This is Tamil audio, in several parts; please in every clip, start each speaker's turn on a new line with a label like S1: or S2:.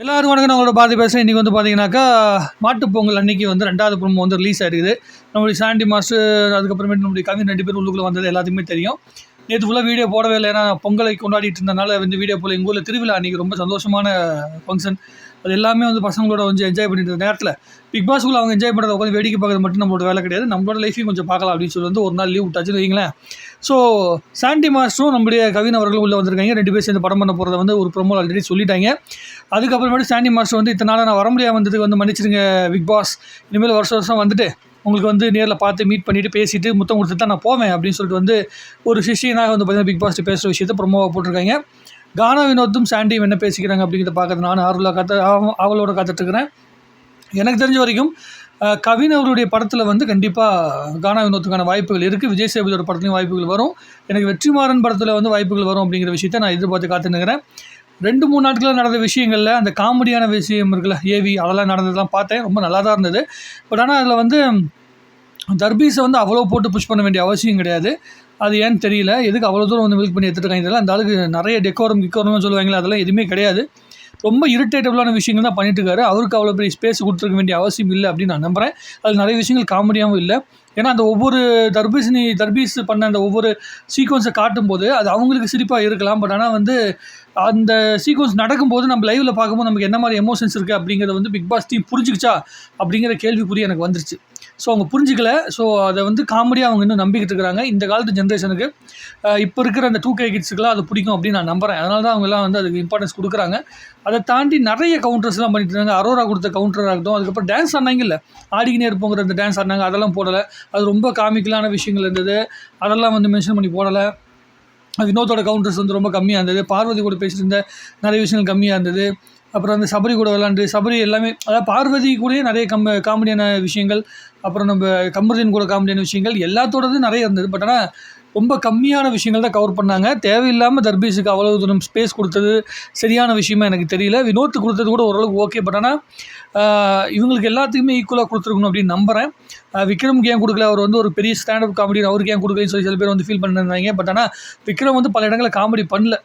S1: எல்லாரும் வணக்கம். நான் உங்களோட பாதி பேசுகிறேன் இன்றைக்கி வந்து பார்த்தீங்கன்னாக்கா மாட்டுப் பொங்கல் அன்னைக்கு வந்து ரெண்டாவது ப்ரோமோ வந்து ரிலீஸ் ஆயிருக்குது நம்மளுடைய சாண்டி மாஸ்டர் அதுக்கப்புறமேட்டு நம்மளுடைய கவிஞர் ரெண்டு பேரும் உள்ளுக்குள்ளே வந்தது எல்லாத்துக்குமே தெரியும். நேற்று ஃபுல்லாக வீடியோ போடவே இல்லை. ஏன்னா பொங்கலை கொண்டாடிட்டு இருந்தனால வந்து வீடியோ போல எங்கள் ஊரில் திருவிழா அன்றைக்கி ரொம்ப சந்தோஷமான ஃபங்க்ஷன் அது எல்லாமே வந்து பசங்களோட வந்து என்ஜாய் பண்ணிட்டு நேரத்தில் பிக் பாஸ்க்குள்ள அவங்க என்ஜாய் பண்ணுறத உட்காந்து வேடிக்கை பார்க்குறது மட்டும் நம்மளோட வேலை கிடையாது. நம்மளோட லைஃபையும் கொஞ்சம் பார்க்கலாம் அப்படின்னு சொல்லி வந்து ஒரு நாள் லீவ் விட்டாச்சுன்னு வைங்களேன் ஸோ சாண்டி மாஸ்டரும் நம்முடைய கவின் அவர்களும் உள்ளே வந்திருக்காங்க. ரெண்டு பேர் சேர்ந்து படம் பண்ண போகிறத வந்து ஒரு ப்ரொமோ ஆல்ரெடி சொல்லிட்டாங்க. அதுக்கப்புறமேட்டு சாண்டி மாஸ்டர் வந்து இத்தனை நாளாக நான் வர முடியாது வந்ததுக்கு வந்து மன்னிச்சிருங்க பிக் பாஸ் இனிமேல் வருஷம் வருஷம் வந்துட்டு உங்களுக்கு வந்து நேரில் பார்த்து மீட் பண்ணிவிட்டு பேசிட்டு முத்தம் கொடுத்துட்டு தான் நான் போவேன் அப்படின்னு சொல்லிட்டு வந்து ஒரு சிஷியனாக வந்து பார்த்தீங்கன்னா பிக் பாஸ்ட்டு பேசுகிற விஷயத்த ப்ரொமோவாக போட்டிருக்காங்க. கானா வினோத்தும் சாண்டியும் என்ன பேசிக்கிறாங்க அப்படிங்கிறத பார்க்கறது நான் ஆர்வலாக காத்து அவளோட காத்துட்ருக்கிறேன். எனக்கு தெரிஞ்ச வரைக்கும் கவின் அவருடைய படத்தில் வந்து கண்டிப்பாக கானா வினோத்துக்கான வாய்ப்புகள் இருக்குது விஜய் சேபதியோட படத்துலையும் வாய்ப்புகள் வரும். எனக்கு வெற்றிமாறன் படத்தில் வந்து வாய்ப்புகள் வரும் அப்படிங்கிற விஷயத்தை நான் எதிர்பார்த்து காத்துனுக்கிறேன் ரெண்டு மூணு நாட்களில் நடந்த விஷயங்களில் அந்த காமெடியான விஷயம் இருக்குல்ல ஏவி அதெல்லாம் நடந்ததெல்லாம் பார்த்தேன். ரொம்ப நல்லா தான் இருந்தது. பட் ஆனால் அதில் வந்து தர்பீஸை வந்து அவ்வளோ போட்டு புஷ் பண்ண வேண்டிய அவசியம் கிடையாது. அது ஏன்னு தெரியல. எதுக்கு அவ்வளோ தூரம் வந்து மில்க் பண்ணி எடுத்துகிட்டு இதெல்லாம் அந்த ஆளுக்கு நிறைய டெக்கோரம் கிக்கோரம்னு சொல்லுவாங்களே அதெல்லாம் எதுவுமே கிடையாது. ரொம்ப இரிட்டேட்டபுளான விஷயங்கள் தான் பண்ணிட்டு இருக்காரு. அவருக்கு அவ்வளோ பெரிய ஸ்பேஸ் கொடுத்துருக்க வேண்டிய அவசியம் இல்லை அப்படின்னு நான் நம்புகிறேன் அது நிறைய விஷயங்கள் காமெடியாகவும் இல்லை. ஏன்னா அந்த ஒவ்வொரு தர்பீஸ்னி தர்பீஸ் பண்ண அந்த ஒவ்வொரு சீக்வன்ஸை காட்டும்போது அது அவங்களுக்கு சிரிப்பாக இருக்கலாம். பட் ஆனால் வந்து அந்த சீக்வன்ஸ் நடக்கும்போது நம்ம லைவில் பார்க்கும்போது நமக்கு என்ன மாதிரி எமோஷன்ஸ் இருக்குது அப்படிங்கிறத வந்து பிக் பாஸ் டீம் புரிஞ்சுக்கிச்சா அப்படிங்கிற கேள்விக்குறி எனக்கு வந்துருச்சு. ஸோ அவங்க புரிஞ்சிக்கல. ஸோ அதை வந்து காமெடியாக அவங்க இன்னும் நம்பிக்கிட்டு இருக்கிறாங்க இந்த காலத்து ஜென்ரேஷனுக்கு இப்போ இருக்கிற அந்த டூ கே கிட்ஸுக்குலாம் அது பிடிக்கும் அப்படின்னு நான் நம்புகிறேன் அதனால தான் அவங்கலாம் வந்து அதுக்கு இம்பார்ட்டன்ஸ் கொடுக்குறாங்க. அதை தாண்டி நிறைய கவுண்டர்ஸ்லாம் பண்ணிட்டு இருந்தாங்க அரோரா கொடுத்த கவுண்டராக இருக்கட்டும் அதுக்கப்புறம் டான்ஸ் ஆடினாங்கல்ல ஆடிக்கினே இருப்போங்கிற அந்த டான்ஸ் ஆடினாங்க. அதெல்லாம் போடலை. அது ரொம்ப காமிக்கலான விஷயங்கள் இருந்தது. அதெல்லாம் வந்து மென்ஷன் பண்ணி போடலை. வினோத்தோட கவுண்டர்ஸ் வந்து ரொம்ப கம்மியாக இருந்தது. பார்வதி கூட பேசியிருந்த இருந்த நிறைய விஷயங்கள் கம்மியாக இருந்தது. அப்புறம் அந்த சபரி கூட விளாண்டு சபரி எல்லாமே அதாவது பார்வதி கூடயே நிறைய கம் காமெடியான விஷயங்கள் அப்புறம் நம்ம கமருதீன் கூட காமெடியான விஷயங்கள் எல்லாத்தோடது நிறைய இருந்தது. பட் ஆனால் ரொம்ப கம்மியான விஷயங்கள் தான் கவர் பண்ணாங்க. தேவையில்லாமல் தர்பீஸுக்கு அவ்வளோ தூரம் ஸ்பேஸ் கொடுத்தது சரியான விஷயமா எனக்கு தெரியல. வினோத்து கொடுத்தது கூட ஓரளவுக்கு ஓகே பட் ஆனால் இவங்களுக்கு எல்லாத்துக்குமே ஈக்குவலாக கொடுத்துருக்கணும் அப்படின்னு நம்புகிறேன் விக்ரமுக்கு ஏன் கொடுக்கல? அவர் வந்து ஒரு பெரிய ஸ்டாண்டப் காமெடி அவருக்கு ஏன் கொடுக்கலன்னு சொல்லி சில பேர் வந்து ஃபீல் பண்ணிருந்தாங்க. பட் ஆனால் விக்ரம் வந்து பல இடங்களில் காமெடி பண்ணல.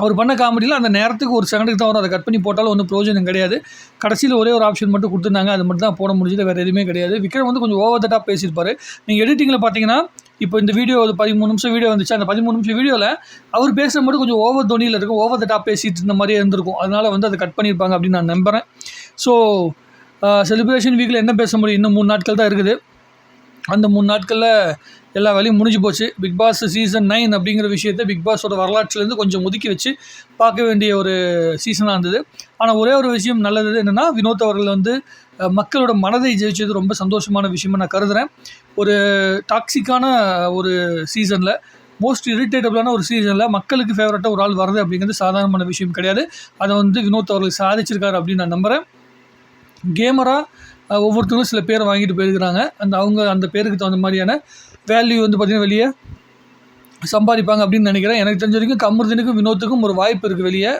S1: அவர் பண்ண காமெடியில் அந்த நேரத்துக்கு ஒரு செகண்டுக்கு தான் வரும். அதை கட் பண்ணி போட்டாலும் ஒன்றும் ப்ரோஜனம் கிடையாது. கடைசியில் ஒரே ஒரு ஆப்ஷன் மட்டும் கொடுத்துருந்தாங்க. அது மட்டும் தான் போட முடிஞ்சது. வேறு எதுவுமே கிடையாது. விக்ரம் வந்து கொஞ்சம் ஓவர் தட்டாக பேசியிருப்பார். நீங்கள் எடிட்டிங்கில் பார்த்தீங்கன்னா இப்போ இந்த வீடியோ ஒரு பதிமூணு நிமிஷம் வீடியோ வந்துச்சு. அந்த பதிமூணு நிமிஷம் வீடியோவில் அவர் பேசுகிற மட்டும் கொஞ்சம் ஓவர் தொனியில் இருக்கும். ஓவர் த டாப் பேசிட்டு இருந்த மாதிரியே இருந்திருக்கும். அதனால் வந்து அதை கட் பண்ணியிருப்பாங்க அப்படின்னு நான் நம்புகிறேன் ஸோ செலிப்ரேஷன் வீக்கில் என்ன பேச முடியும்? இன்னும் மூணு நாட்கள் தான் இருக்குது. அந்த மூணு நாட்களில் எல்லா வேலையும் முடிஞ்சு போச்சு. பிக் பாஸ் சீசன் நைன் அப்படிங்கிற விஷயத்தை பிக் பாஸோட வரலாற்றுலேருந்து கொஞ்சம் ஒதுக்கி வச்சு பார்க்க வேண்டிய ஒரு சீசனாக இருந்தது. ஆனால் ஒரே ஒரு விஷயம் நல்லது என்னென்னா வினோத் அவர்கள் வந்து மக்களோட மனதை ஜெயிச்சது ரொம்ப சந்தோஷமான விஷயமா நான் கருதுகிறேன் ஒரு டாக்ஸிக்கான ஒரு சீசனில் மோஸ்ட் இரிட்டேட்டபிளான ஒரு சீசனில் மக்களுக்கு ஃபேவரட்டாக ஒரு ஆள் வருது அப்படிங்கிறது சாதாரணமான விஷயம் கிடையாது. அதை வந்து வினோத் அவர்கள் சாதிச்சிருக்காரு அப்படின்னு நான் நம்புகிறேன் கேமராக ஒவ்வொருத்தரும் சில பேரை வாங்கிட்டு போயிருக்கிறாங்க. அந்த அவங்க அந்த பேருக்கு தகுந்த மாதிரியான வேல்யூ வந்து பார்த்திங்கன்னா வெளியே சம்பாதிப்பாங்க அப்படின்னு நினைக்கிறேன். எனக்கு தெரிஞ்ச வரைக்கும் கமருதனுக்கும் வினோத்துக்கும் ஒரு வாய்ப்பு இருக்குது வெளியே.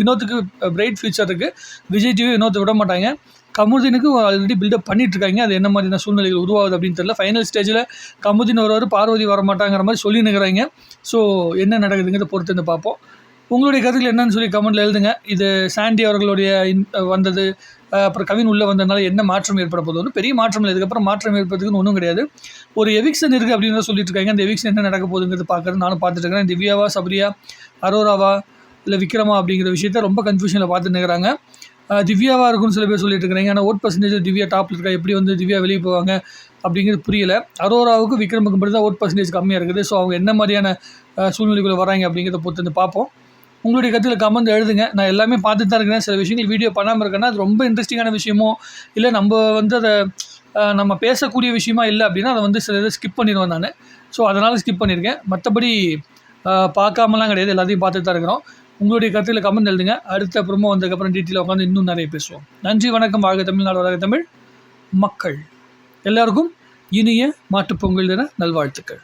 S1: வினோத்துக்கு பிரைட் ஃபியூச்சர் இருக்குது விஜய் டிவி வினோத்தை விட மாட்டாங்க. கமுதினுக்கு ஆல்ரெடி பில்டப் பண்ணிட்டு இருக்காங்க அது என்ன மாதிரியான சூழ்நிலைகள் உருவாகுது அப்படின்னு தெரியல. ஃபைனல் ஸ்டேஜில் கமுதின் வருவார் பார்வதி வர மாட்டாங்கிற மாதிரி சொல்லி நிற்கிறாங்க ஸோ என்ன நடக்குதுங்கிறத பொறுத்து வந்து பார்ப்போம். உங்களுடைய கருத்துக்கள் என்னன்னு சொல்லி கமெண்ட்டில் எழுதுங்க. இது சாண்டி அவர்களுடைய வந்தது. அப்புறம் கவின் உள்ளே வந்ததுனால என்ன மாற்றம் ஏற்பட போகுது? ஒன்றும் பெரிய மாற்றம் இல்லை. இதுக்கப்புறம் மாற்றம் ஏற்படுறதுக்குன்னு ஒன்றும் கிடையாது. ஒரு எவிக்ஷன் இருக்குது அப்படின்னு தான் சொல்லிட்டு இருக்காங்க. அந்த எவிக்ஷன் என்ன நடக்க போகுதுங்கிறது பார்க்குறது நானும் பார்த்துட்டு இருக்கிறேன். திவ்யாவா சபரியா அரோராவா இல்லை விக்ரமா அப்படிங்கிற விஷயத்த ரொம்ப கன்ஃபியூஷனில் பார்த்துட்டு இருக்கிறாங்க திவ்யாவாக இருக்கும்னு சில பேர் சொல்லிட்டு இருக்கிறாங்க. ஆனால் ஓட் பர்சன்டேஜ் திவ்யா டாப்பில் இருக்கா? எப்படி வந்து திவ்யா வெளியே போவாங்க? அப்படிங்கிறது புரியல. அரோராவுக்கு விக்ரமுக்கு மட்டும் தான் ஓட் பர்சன்டேஜ் கம்மியாக இருக்குது. ஸோ அவங்க என்ன மாதிரியான சூழ்நிலைக்குள்ளே வராங்க அப்படிங்கிறத பொறுத்து வந்து பார்ப்போம். உங்களுடைய கருத்தில் கமெண்ட் எழுதுங்க. நான் எல்லாமே பார்த்துட்டு தான் இருக்கிறேன். சில விஷயங்கள் வீடியோ பண்ணாமல் இருக்கேன்னா அது ரொம்ப இன்ட்ரெஸ்டிங்கான விஷயமோ இல்லை நம்ம வந்து அதை நம்ம பேசக்கூடிய விஷயமா இல்லை அப்படின்னா அதை வந்து சில இதை ஸ்கிப் பண்ணிடுவேன் நான். ஸோ அதனால் ஸ்கிப் பண்ணியிருக்கேன். மற்றபடி பார்க்காமலாம் கிடையாது. எல்லாத்தையும் பார்த்துட்டு தான் இருக்கிறோம். உங்களுடைய கருத்தில் கமெண்ட் எழுதுங்க. அடுத்த ப்ரொமோ வந்ததுக்கப்புறம் டீட்டெயில் உட்காந்து இன்னும் நிறைய பேசுவோம். நன்றி வணக்கம். வாழ்க தமிழ்நாடு வாழ்க தமிழ். மக்கள் எல்லாருக்கும் இனிய மாட்டுப்பொங்கல் தின நல்வாழ்த்துக்கள்.